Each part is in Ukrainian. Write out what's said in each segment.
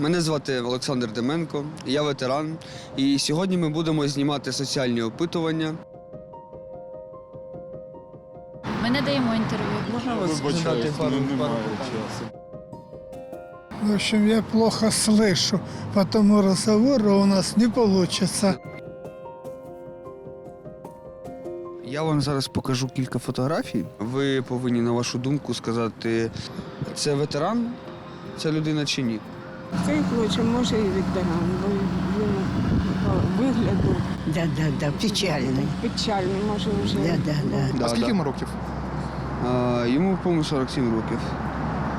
Мене звати Олександр Деменко, я ветеран. І сьогодні ми будемо знімати соціальні опитування. Ми не даємо інтерв'ю. Можна вас задати пару, ну, пару питань? часу. В общем, я плохо слышу, потому разговора у нас не получится. Я вам зараз покажу кілька фотографій. Ви повинні, на вашу думку, сказати, це ветеран, ця людина чи ні. Цей хлопчик може і ветеран, бо він по вигляду Да, да, да, печальный. печальний, може вже. Да, да, да. Да, а скільки да. йому років? А, йому, по-моєму, 47 років.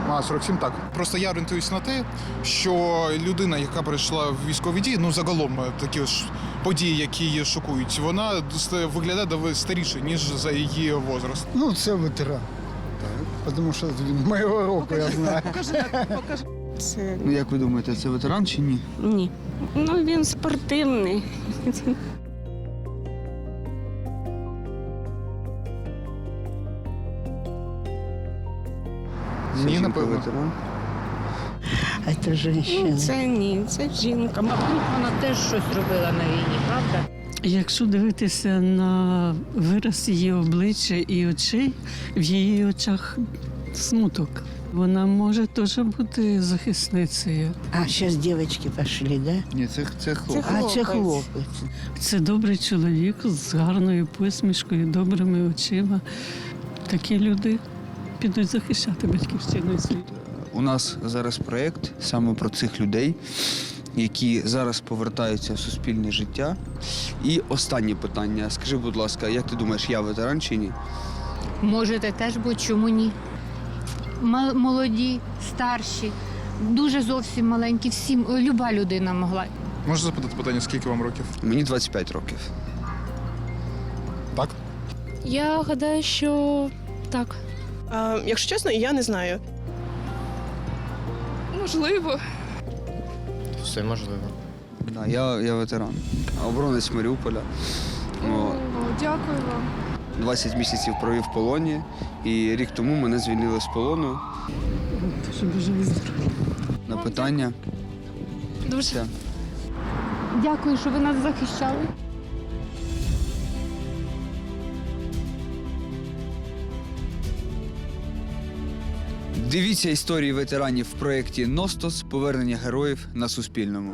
А, 47 так. Просто я орієнтуюсь на те, що людина, яка прийшла в військові дії, ну загалом е, такі ж події, які її шокують, вона ст- виглядає доволі старіше, ніж за її возраст. Ну, це ветеран. Тому що він моєго року, я знаю. Це Ну, як ви думаєте, це ветеран чи ні? ні. Ну він спортивний. Це Ні, жінка напевно. ветеран. Это Ну, це ні, це жінка. Мабуть, Вона теж щось робила на війні, правда? Якщо дивитися на вираз її обличчя і очей, в її очах смуток. Вона може теж бути захисницею. А, сейчас девочки пошли, да? Ні, це, це хлопець. А, це Хлопець. хлопець. Це добрий чоловік з гарною посмішкою, добрими очима. Такі люди підуть захищати батьківщину і світ. У нас зараз проєкт саме про цих людей, які зараз повертаються в суспільне життя. І останнє питання. Скажи, будь ласка, як ти думаєш, я ветеран чи ні? Можете теж бути, чому ні? Молоді, старші, дуже зовсім маленькі, всі, люба людина могла. Можна запитати питання, скільки вам років? Мені 25 років. Так? Я гадаю, що так. А, якщо чесно, я не знаю. Можливо. Все можливо. Да, я, я ветеран. Оборонець Маріуполя. О, дякую вам. 20 місяців провів в полоні, і рік тому мене звільнили з полону Дуже дуже виздоровлює. на питання. Дуже Все. Дякую, що ви нас захищали. Дивіться історії ветеранів в проєкті Ностос Повернення героїв на Суспільному.